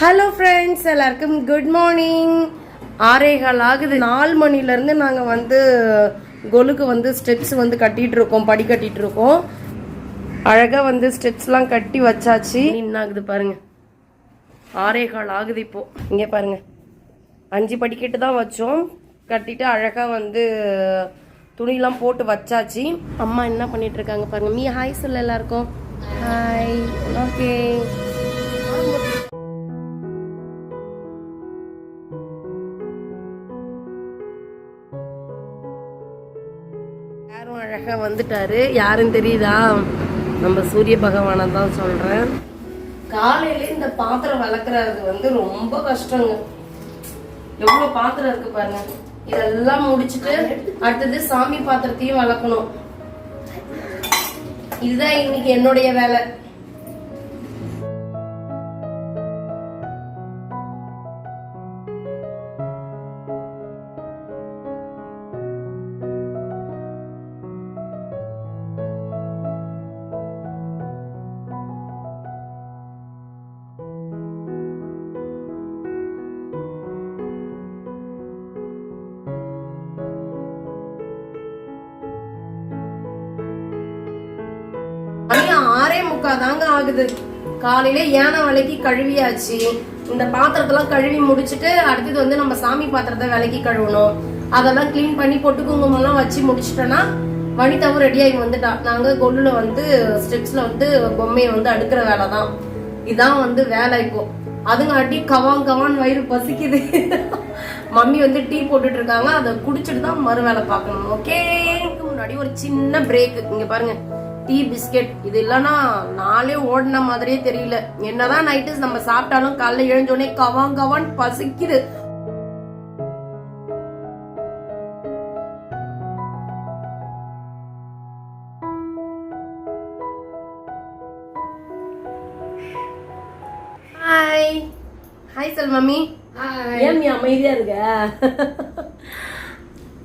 Hello friends எல்லாருக்கும் good morning ஆறேகால் ஆகுது. நாலு மணிலேருந்து நாங்கள் வந்து கொலுக்கு வந்து ஸ்டெப்ஸ் வந்து கட்டிகிட்டு இருக்கோம் படி கட்டிகிட்டு இருக்கோம் அழகாக வந்து ஸ்டெப்ஸ்லாம் கட்டி வச்சாச்சு. என்ன ஆகுது பாருங்கள் ஆறேகால் ஆகுது இப்போது இங்கே பாருங்கள் அஞ்சு படிக்கட்டு தான் வச்சோம். கட்டிட்டு அழகாக வந்து துணிலாம் போட்டு வச்சாச்சு. அம்மா என்ன பண்ணிகிட்ருக்காங்க பாருங்கள் மீ ஹாய் சொல்ல எல்லாருக்கும். ஹாய் ஓகே வந்துட்டாரு. யாரும் தெரியுதா? நம்ம சூரிய பகவானை தான் சொல்றேன். காலையில இந்த பாத்திரம் வளர்க்கறது வந்து ரொம்ப கஷ்டங்க. எவ்வளவு பாத்திரம் இருக்கு பாருங்க. இதெல்லாம் முடிச்சிட்டு அடுத்தது சாமி பாத்திரத்தையும் வளர்க்கணும். இதுதான் இன்னைக்கு என்னுடைய வேலை. தாங்க ஆகுது காலையில யானை விலைக்கு கழுவியாச்சு. இந்த பாத்திரத்தெல்லாம் கழுவி முடிச்சிட்டு அடுத்தது வந்து நம்ம சாமி பாத்திரத்தை விலைக்கு கழுவணும். அதெல்லாம் க்ளீன் பண்ணி பொட்டு குங்குமம்லாம் வச்சு முடிச்சிட்டோன்னா வனிதாவும் ரெடியாகி வந்துட்டா. நாங்க கொல்லுல வந்து ஸ்டெப்ஸ்ல வந்து பொம்மையை வந்து அடுக்கிற வேலை தான். இதான் வந்து வேலை இப்போ. அதுங்காட்டி கவான் கவான் வயிறு பசிக்குது. மம்மி வந்து டீ போட்டுட்டு இருக்காங்க. அதை குடிச்சிட்டு தான் மறு வேலை பார்க்கணும். ஓகே முன்னாடி ஒரு சின்ன பிரேக் இங்க பாருங்க. டீ பிஸ்கெட் இது இல்லைன்னா நாளே ஓடின மாதிரியே தெரியல. என்னதான் நைட்டு நம்ம சாப்பிட்டாலும் காலைல எழுஞ்சோடனே கவான் கவான் பசிக்குது. ஹாய் ஹாய் செல் மம்மி ஏன் நீ அமைதியா இருக்க?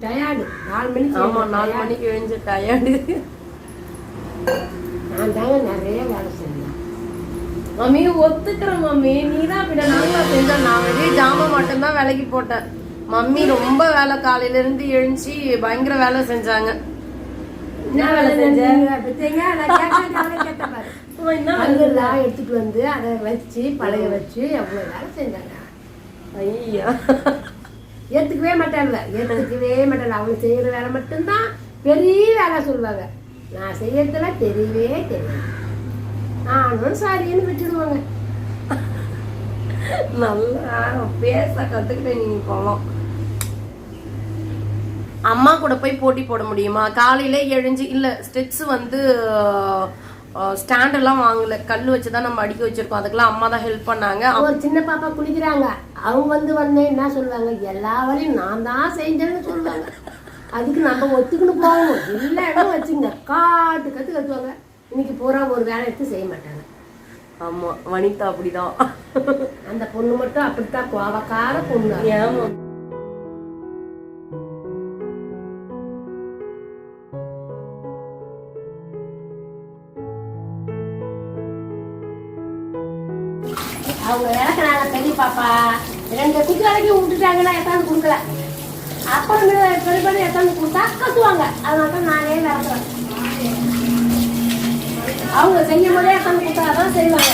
டயர்டு நாலு மணிக்கு ஆமா நாலு மணிக்கு எழுந்து டயர்டு நான் தாங்க நிறைய வேலை செஞ்சேன். மம்மி ஒத்துக்கிறேன் மம்மி. நீ தான் பின்ன நாங்களா செஞ்சோம் நான் வெளியே ஜாமான் மட்டும்தான் வேலைக்கு போட்டேன். மம்மி ரொம்ப வேலை காலையில இருந்து எழுந்துச்சு பயங்கர வேலை செஞ்சாங்க. என்ன வேலை செஞ்ச? பார்த்தீங்க நான் கேட்டேன் அவளே கேட்ட பாரு. அம்மா, என்ன வேலை கல்லெல்லாம் எடுத்துட்டு வந்து அதை வச்சு பழைய வச்சு எவ்வளவு வேலை செஞ்சாங்க. ஐயா. ஏத்துக்கவே மாட்டாங்க ஏத்துக்கவே மாட்டாங்க அவங்க செய்யற வேலை மட்டும்தான் பெரிய வேலை சொல்லுவாங்க. நான் செய்யறதுல தெரியவே தெரியும் நானும் சாரின்னு விட்டுடுவாங்க. நல்லா பேச கத்துக்கிட்டேன் நீ போலாம் அம்மா கூட போய் போட்டி போட முடியுமா? காலையில எழுஞ்சு இல்ல ஸ்டெப்ஸ் வந்து ஸ்டாண்ட் எல்லாம் வாங்கல. கல் வச்சுதான் நம்ம அடிக்க வச்சிருக்கோம். அதுக்கெல்லாம் அம்மா தான் ஹெல்ப் பண்ணாங்க. ஒரு சின்ன பாப்பா குளிக்கிறாங்க. அவங்க வந்து வந்தேன் என்ன சொல்லுவாங்க? எல்லா வேலையும் நான் தான் செஞ்சேன்னு சொல்லுவாங்க. அதுக்கு நம்ம ஒத்துக்கணும் போகணும் எல்லா இடம் வச்சுங்க. காட்டு கத்து கத்துவாங்க இன்னைக்கு பூரா ஒரு வேலை எடுத்து செய்ய மாட்டாங்க. ஆமா வனிதா அப்படிதான். அந்த பொண்ணு மட்டும் அப்படித்தான். கோவக்கார பொண்ணு. ஏமா. அவங்க விளக்குறாங்க பெரிய பாப்பா. ரெண்டு குட்டி வரைக்கும் விட்டுட்டாங்கன்னா எத்தாந்து கொடுக்கல. அப்புறம் பெரிய பெரிய எத்தனை கொடுத்தா கத்துவாங்க அதனால தான் நானே விளக்குறேன் அவங்க செய்யும் போதே எத்தனை கொடுத்தா தான் செய்வாங்க.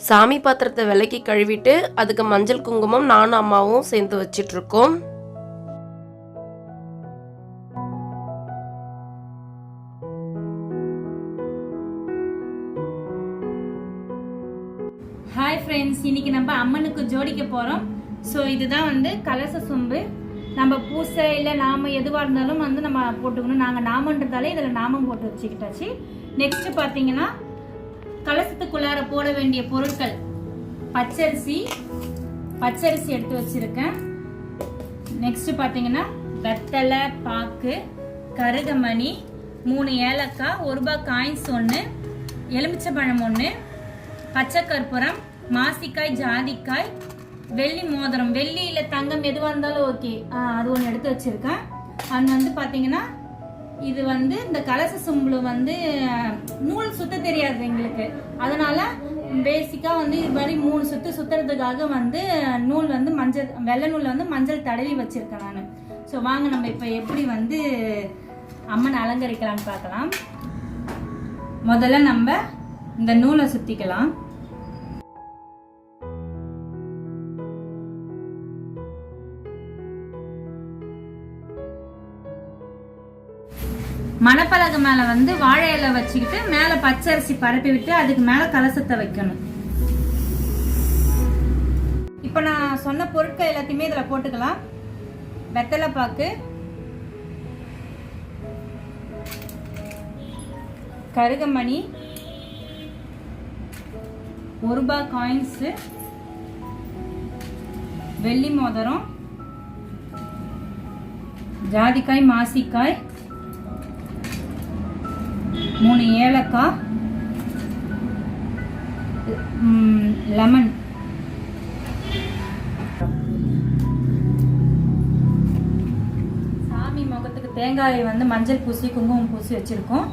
சாமி பாத்திரத்தை விலக்கி கழுவிட்டு அதுக்கு மஞ்சள் குங்குமம் நானும் அம்மாவும் சேர்ந்து வச்சிட்டு நம்ம அம்மனுக்கு ஜோடிக்க போகிறோம் ஸோ இதுதான் வந்து கலச சொம்பு. நம்ம பூசை இல்லை நாம எதுவாக இருந்தாலும் வந்து நம்ம போட்டுக்கணும். நாங்கள் நாமன்றதாலே இதில் நாமம் போட்டு வச்சுக்கிட்டாச்சு. நெக்ஸ்ட் பார்த்தீங்கன்னா கலசத்துக்குள்ளார போட வேண்டிய பொருட்கள். பச்சரிசி. பச்சரிசி எடுத்து வச்சுருக்கேன். நெக்ஸ்ட் பார்த்தீங்கன்னா வெத்தலை பாக்கு கருகமணி மூணு ஏலக்காய் ஒரு ரூபாய் காயின்ஸ் ஒன்று எலுமிச்சை பழம் ஒன்று பச்சை கற்பூரம் மாசிக்காய் ஜாதிக்காய் வெள்ளி மோதிரம். வெள்ளி இல்லை தங்கம் எதுவாக இருந்தாலும் ஓகே அது ஒன்று எடுத்து வச்சிருக்கேன். அது வந்து பார்த்தீங்கன்னா இது வந்து இந்த கலச சொம்புல வந்து நூல் சுத்த தெரியாது எங்களுக்கு. அதனால பேசிக்கா வந்து இது மாதிரி மூணு சுத்து சுத்துறதுக்காக வந்து நூல் வந்து மஞ்சள் வெள்ளை நூல்ல வந்து மஞ்சள் தடவி வச்சிருக்கேன் நான். ஸோ வாங்க நம்ம இப்போ எப்படி வந்து அம்மனை அலங்கரிக்கலாம்னு பார்க்கலாம். முதல்ல நம்ம இந்த நூலை சுத்திக்கலாம். மணப்பலகை மேல வந்து வாழை இலை வச்சுக்கிட்டு மேல பச்சரிசி பரப்பி விட்டு அதுக்கு மேல கலசத்தை வைக்கணும். இப்போ நான் சொன்ன பொருட்கள் எல்லாத்தையுமே இதுல போட்டுக்கலாம். வெத்தலை பாக்கு கருகமணி ஒரு ரூபாய் காயின்ஸ் வெள்ளி மோதிரம் ஜாதிக்காய் மாசிக்காய் மூணு ஏலக்காய் லெமன் சாமி முகத்துக்கு தேங்காயை வந்து மஞ்சள் பூசி குங்குமம் பூசி வச்சிருக்கோம்.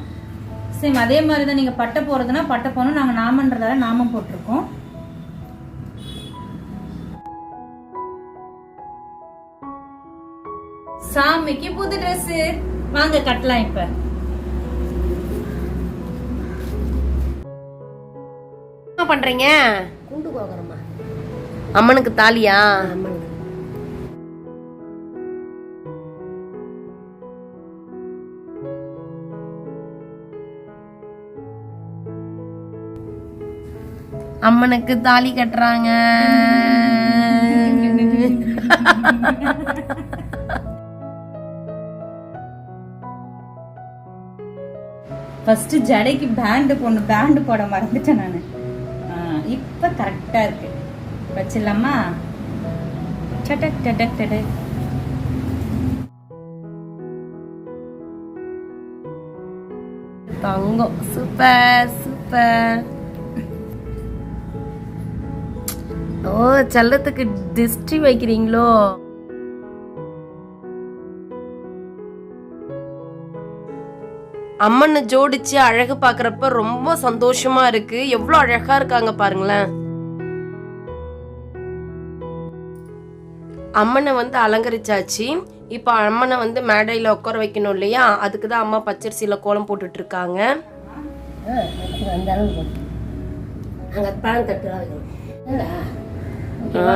சேம் அதே மாதிரி தான் நீங்கள் பட்டை போடுறதுன்னா பட்டை போனோம் நாங்கள் நாமன்றதால நாமம் போட்டிருக்கோம். சாமிக்கு புது ட்ரெஸ்ஸு வாங்க கட்டலாம் இப்போ. என்ன பண்றீங்க? குண்டு கோகரம்மா அம்மனுக்கு தாலியா? அம்மனுக்கு. அம்மனுக்கு தாலி கட்டுறாங்க. ஃபர்ஸ்ட் ஜடைக்கு பேண்டு போடணும். பேண்டு போட மறந்துட்டேன் நான். இப்போ கரெக்டாக இருக்கு. வச்சிடலாமா? சடக் டடக் டடக். தங்கம். Super super. ஓ செல்லத்துக்கு டிஸ்ட்ரி வைக்கிறீங்களோ? அம்மனை ஜோடிச்சு அழகு பார்க்கறப்ப ரொம்ப சந்தோஷமா இருக்கு. எவ்வளவு அழகா இருக்காங்க பாருங்களேன். அம்மனை வந்து அலங்கரிச்சாச்சு. இப்போ அம்மனை வந்து மேடையில் உட்கார வைக்கணும் இல்லையா? அதுக்கு தான் அம்மா பச்சரிசியில் கோலம் போட்டுட்டு இருக்காங்க ஆ,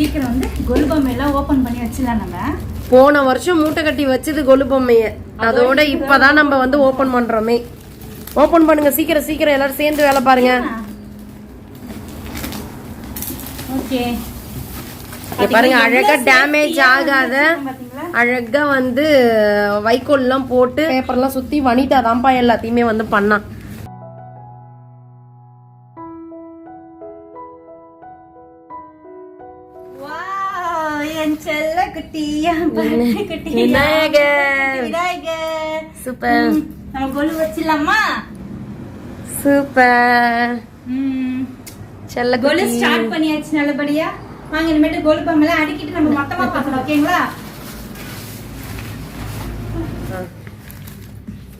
சீக்கிரம் வந்து எல்லாம் ஓப்பன் பண்ணி வச்சிடலாம் நம்ம. போன வருஷம் மூட்டை கட்டி வச்சது கொலு பொம்மைய அதோட இப்பதான் நம்ம வந்து ஓபன் பண்றோமே. ஓபன் பண்ணுங்க சீக்கிரம் சீக்கிரம் எல்லாரும் சேர்ந்து வேலை பாருங்க. ஓகே பாருங்க அழகா டேமேஜ் ஆகாத அழகா வந்து வைக்கோல் எல்லாம் போட்டு பேப்பர்லாம் சுத்தி வனிதா தான்ப்பா எல்லாத்தையுமே வந்து பண்ணா செல்ல குட்டி விநாயகர் விநாயகர் சூப்பர். நம்ம கொலு வச்சிடலாமா? சூப்பர். செல்ல கோலு ஸ்டார்ட் பண்ணியாச்சு நல்லபடியா? வாங்க இனிமேட்டு கோலு பம்பெல்லாம் அடிக்கிட்டு நம்ம மொத்தமா பார்க்கலாம் ஓகேங்களா?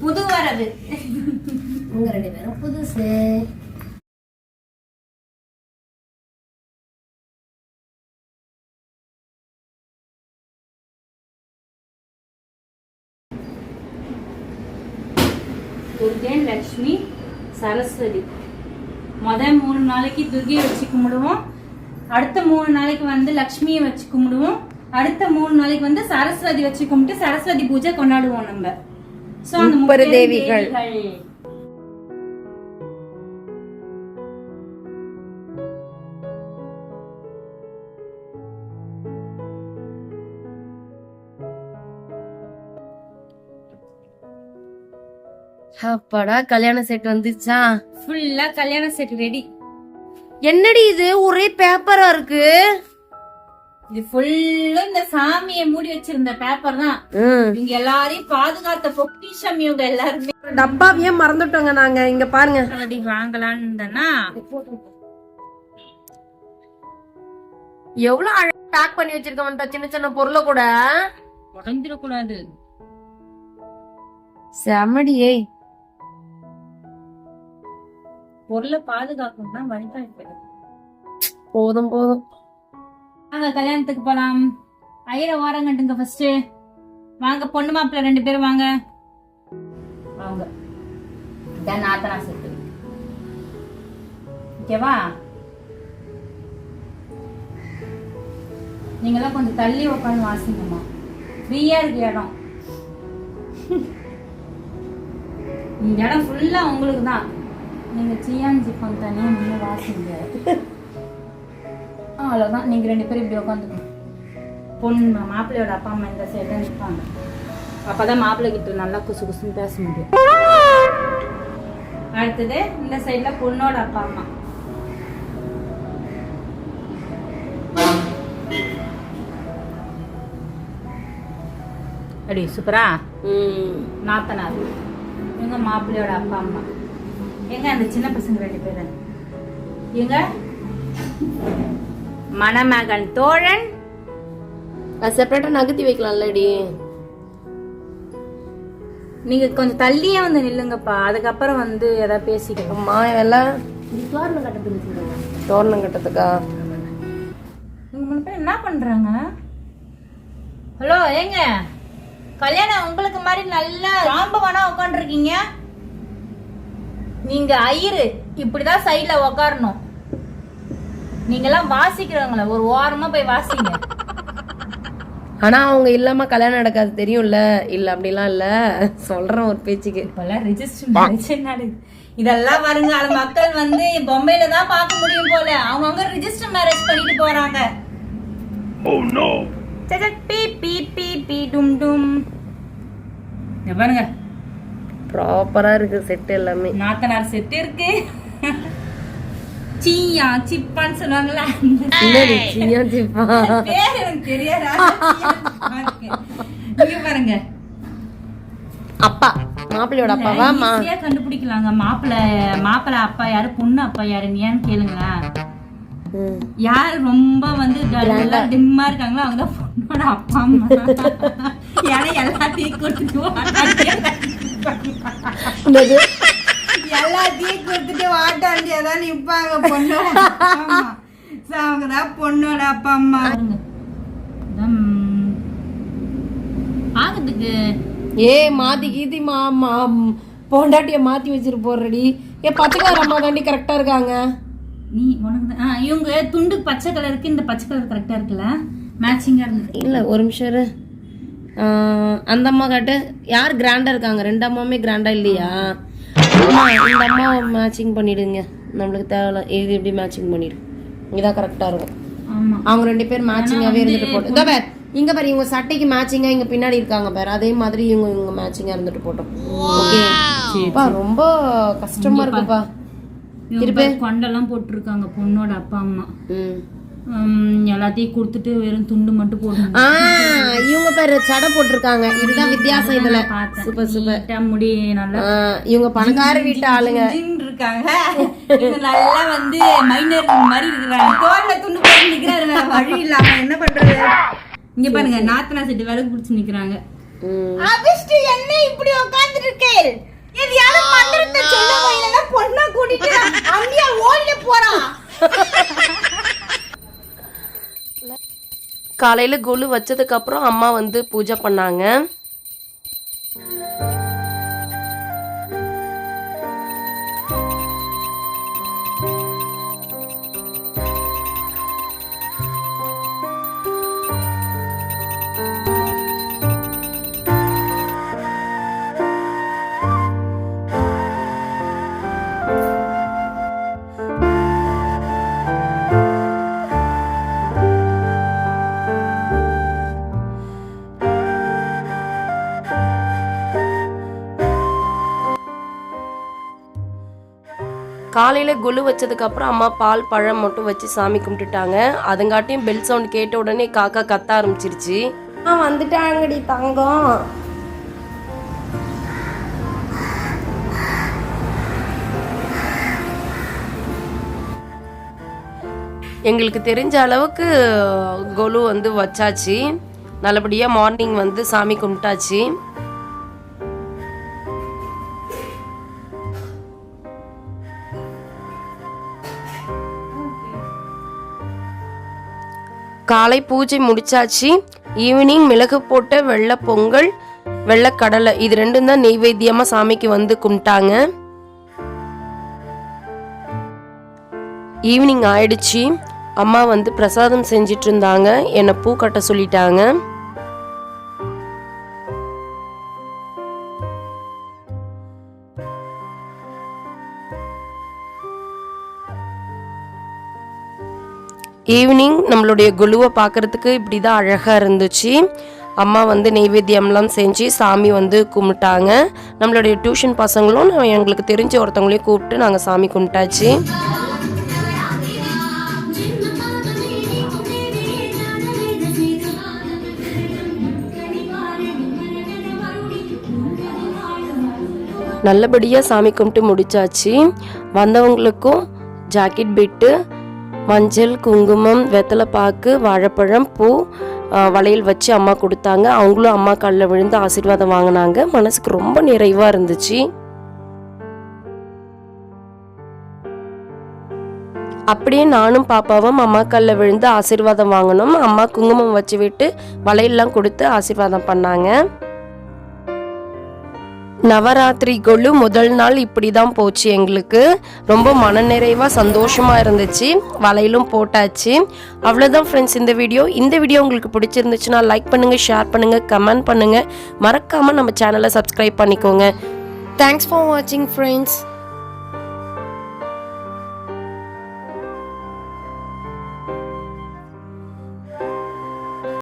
புது வரவு. உங்க ரெண்டு பேரும் புதுசு. துர்கேன் லக்ஷ்மி சரஸ்வதி. முத மூணு நாளைக்கு துர்கையை வச்சு கும்பிடுவோம். அடுத்த மூணு நாளைக்கு வந்து லக்ஷ்மியை வச்சு கும்பிடுவோம். அடுத்த மூணு நாளைக்கு வந்து சரஸ்வதி வச்சு கும்பிட்டு சரஸ்வதி பூஜை கொண்டாடுவோம் நம்ம. சோ அந்த தேவிகள். அப்பாடா கல்யாண செட் வந்துச்சா? ஃபுல்லா கல்யாண செட் ரெடி என்னடி இது? ஒரே பேப்பரா இருக்கு. இது ஃபுல்லா இந்த சாமியை மூடி வச்சிருந்த பேப்பர் தான். இவங்க எல்லாரையும் பாதுகாத்த பொக்கிஷம் இவங்க எல்லாருமே. டப்பாவையே மறந்துட்டோங்க நாங்க. இங்க பாருங்க. அப்படி வாங்கலான்னு இருந்தேன்னா எவ்வளவு அழகா பேக் பண்ணி வச்சிருக்கவன்ட்ட சின்ன சின்ன பொருளை கூட? உடஞ்சிடக்கூடாது. செமடியே. பொருளை பாதுகாக்கணும் தான் வழிகாட்டு போதும் போதும். வாங்க கல்யாணத்துக்கு போலாம். ஐயர ஓரம் கட்டுங்க ஃபர்ஸ்ட் வாங்க பொண்ணு மாப்பிள்ள ரெண்டு பேரும் வாங்க. வாங்க. இதான் நாத்தனா செட்டு ஓகேவா? நீங்களாம் கொஞ்சம் தள்ளி உட்காந்து வாசிங்கம்மா. ஃப்ரீயா இருக்கு இடம். இந்த இடம் ஃபுல்லா உங்களுக்கு தான் நீங்க சியான் ஜிப்பம் தனியா நின்று வாசிங்க. ஆ, அவ்வளவுதான். நீங்க ரெண்டு பேரும் இப்படி உட்காந்துக்கணும் பொண்ணு மாப்பிள்ளையோட அப்பா அம்மா இந்த சைடு தான் நிற்பாங்க அப்பதான் மாப்பிள்ளை கிட்ட நல்லா குசு குசுன்னு பேச முடியும். அடுத்தது இந்த சைடுல பொண்ணோட அப்பா அம்மா. அடி சூப்பரா? நாத்தனார். எங்க மாப்பிள்ளையோட அப்பா அம்மா. எங்க அந்த சின்ன பசங்க ரெண்டு பேரு எங்க மணமகன் தோழன். அது செப்பரேட்டா நகர்த்தி வைக்கலாம்லடி நீங்க கொஞ்சம் தள்ளியே வந்து நில்லுங்கப்பா. அதுக்கப்புறம் வந்து எதாவது பேசிக்கலாம். அம்மா எல்லாம் இது தோரணம் கட்டத்துக்கு தோரணம் கட்டத்துக்கா உங்க மூணு பேர் என்ன பண்றாங்க? ஹலோ ஏங்க? கல்யாணம் உங்களுக்கு மாதிரி நல்லா ராம்பவனா உட்காந்துருக்கீங்க நீங்க ஐயரு இப்படிதான் சைட்ல உக்காரணும். நீங்கெல்லாம் வாசிக்கிறவங்கள ஒரு ஓரமா போய் வாசிங்க. ஆனா அவங்க இல்லாம கல்யாணம் நடக்காது தெரியும்ல? இல்ல அப்படிலாம் இல்ல. சொல்றேன் ஒரு பேச்சுக்கு. இப்பெல்லாம் ரெஜிஸ்டர் மேரேஜ் நடக்குது? இதெல்லாம் பாருங்க அது மக்கள் வந்து பொம்பையில தான் பார்க்க முடியும் போல. அவங்கவுங்க ரெஜிஸ்டர் மேரேஜ் பண்ணிட்டு போறாங்க. சரி, சரி, பீ பீ பீ பீ டும் டும். இங்க பாருங்க. ப்ராப்பரா இருக்கு செட் எல்லாமே. நாத்தனார் செட்டு இருக்கு. சீயா சிப்பான்னு என்னடி சின்ன சிப்பா. பேர் எனக்கு தெரியாதா. இங்க பாருங்க. அப்பா மாப்பிள்ளையோட அப்பாவா? ஈஸியா கண்டுபிடிக்கலாங்க. மாப்பிள்ளை மாப்பிள்ளை அப்பா யாரு? பொண்ணு அப்பா யாருன்னு ஏன்னு கேளுங்களேன். யார் ரொம்ப வந்து நல்லா டிம்மா இருக்காங்களோ அவங்க தான் பொண்ணோட அப்பா அம்மா. ஏன்னா எல்லாத்தையும் கொடுத்துட்டு? எல்லாத்தையும் கொடுத்துட்டு வாட்டாண்டியா தான் நிப்பாங்க பொண்ணோட அப்பா அம்மா. So, அவங்க தான் பொண்ணோட அப்பா அம்மா. ஆகுதுக்கு ஏ மாத்தி கீதி மா மா பொண்டாட்டிய மாத்தி வச்சிட்டு போடுறடி ஏ பச்சைக்கார அம்மா தாண்டி கரெக்டா இருக்காங்க. நீ உனக்கு தான். ஆ, இவங்க துண்டு பச்சை கலருக்கு இந்த பச்சை கலர் கரெக்டா இருக்குல்ல? மேட்சிங்கா இருந்தது இல்ல ஒரு நிமிஷம் அந்த அம்மா காட்டு யார் கிராண்டா இருக்காங்க? ரெண்டு அம்மாவுமே கிராண்டா இல்லையா? அம்மா இந்த அம்மா மேட்சிங் பண்ணிடுங்க. நம்மளுக்கு தேவையில்ல. இது எப்படி மேட்சிங் பண்ணிடு. இதான் கரெக்டா இருக்கும். அவங்க ரெண்டு பேர் மேட்சிங்காவே இருந்துட்டு போட்டோம் இதோ பார் இங்க பாரு இவங்க சட்டைக்கு மேட்சிங்கா இங்க பின்னாடி இருக்காங்க பாரு. அதே மாதிரி இவங்க இவங்க மேட்சிங்கா இருந்துட்டு போட்டோம். ஓகே அப்பா ரொம்ப கஷ்டமா இருக்குப்பா. பாரு கொண்டெல்லாம் போட்டிருக்காங்க பொண்ணோட அப்பா அம்மா. ம். எல்லாத்தையும் கொடுத்துட்டு வெறும் துண்டு மட்டும் போடணும் ஆ இவங்க பேரு சடை போட்டிருக்காங்க. இதுதான் வித்தியாசம் இதுல. Super super. முடி நல்லா இவங்க பணக்கார வீட்டு ஆளுங்க. இருக்காங்க. நல்லா வந்து மைனர் மாதிரி இருக்கிறாங்க. தோல்ல துண்டு போட்டு நிக்கிறாரு வழி இல்லாம. என்ன பண்றது? இங்க பாருங்க நாத்தனா செட்டு விறகு புடிச்சு நிக்கிறாங்க. ம். அபிஷ்டு என்ன இப்படி உட்கார்ந்துட்டு இருக்கேன் எதையாவது மந்திரத்தை இல்லைன்னா பொண்ணை கூட்டிட்டு அங்கேயா ஓடிட்டு போறான் காலையில் கொலு வச்சதுக்கப்புறம் அம்மா வந்து பூஜை பண்ணாங்க. காலையில் குழு வச்சதுக்கப்புறம் அம்மா பால் பழம் மட்டும் வச்சு சாமி கும்பிட்டுட்டாங்க. அதுங்காட்டியும் பெல் சவுண்ட் கேட்ட உடனே காக்கா கத்த ஆரம்பிச்சிருச்சு. ஆ வந்துட்டாங்கடி தங்கம். எங்களுக்கு தெரிஞ்ச அளவுக்கு கொலு வந்து வச்சாச்சு. நல்லபடியாக மார்னிங் வந்து சாமி கும்பிட்டாச்சு. காலை பூஜை முடிச்சாச்சு. ஈவினிங் மிளகு போட்ட வெள்ளை பொங்கல் வெள்ளைக்கடலை இது ரெண்டும் தான் நெய்வேத்தியமாக சாமிக்கு வந்து கும்பிட்டாங்க. ஈவினிங் ஆயிடுச்சு. அம்மா வந்து பிரசாதம் செஞ்சிட்டு இருந்தாங்க. என்னை பூ கட்ட சொல்லிட்டாங்க. ஈவினிங் நம்மளுடைய குழுவை பார்க்கறதுக்கு இப்படி தான் அழகாக இருந்துச்சு. அம்மா வந்து நெய்வேத்தியம்லாம் செஞ்சு சாமி வந்து கும்பிட்டாங்க. நம்மளுடைய டியூஷன் பசங்களும் எங்களுக்கு தெரிஞ்ச ஒருத்தவங்களையும் கூப்பிட்டு நாங்கள் சாமி கும்பிட்டாச்சு. நல்லபடியாக சாமி கும்பிட்டு முடிச்சாச்சு. வந்தவங்களுக்கும் ஜாக்கெட் பிட்டு மஞ்சள் குங்குமம் வெத்தலைப்பாக்கு வாழைப்பழம் பூ வளையல் வச்சு அம்மா கொடுத்தாங்க. அவங்களும் அம்மா காலில் விழுந்து ஆசீர்வாதம் வாங்கினாங்க. மனசுக்கு ரொம்ப நிறைவாக இருந்துச்சு. அப்படியே நானும் பாப்பாவும் அம்மா காலில் விழுந்து ஆசீர்வாதம் வாங்கினோம் அம்மா குங்குமம் வச்சு விட்டு வளையல்லாம் கொடுத்து ஆசீர்வாதம் பண்ணாங்க. நவராத்திரி கொலு முதல் நாள் இப்படி தான் போச்சு எங்களுக்கு. ரொம்ப மனநிறைவாக சந்தோஷமாக இருந்துச்சு. வலையிலும் போட்டாச்சு. அவ்வளோதான் ஃப்ரெண்ட்ஸ் இந்த வீடியோ. இந்த வீடியோ உங்களுக்கு பிடிச்சிருந்துச்சுன்னா லைக் பண்ணுங்கள் ஷேர் பண்ணுங்கள் கமெண்ட் பண்ணுங்கள் மறக்காமல் நம்ம சேனலை சப்ஸ்கிரைப் பண்ணிக்கோங்க. தேங்க்ஸ் ஃபார் வாட்சிங் ஃப்ரெண்ட்ஸ்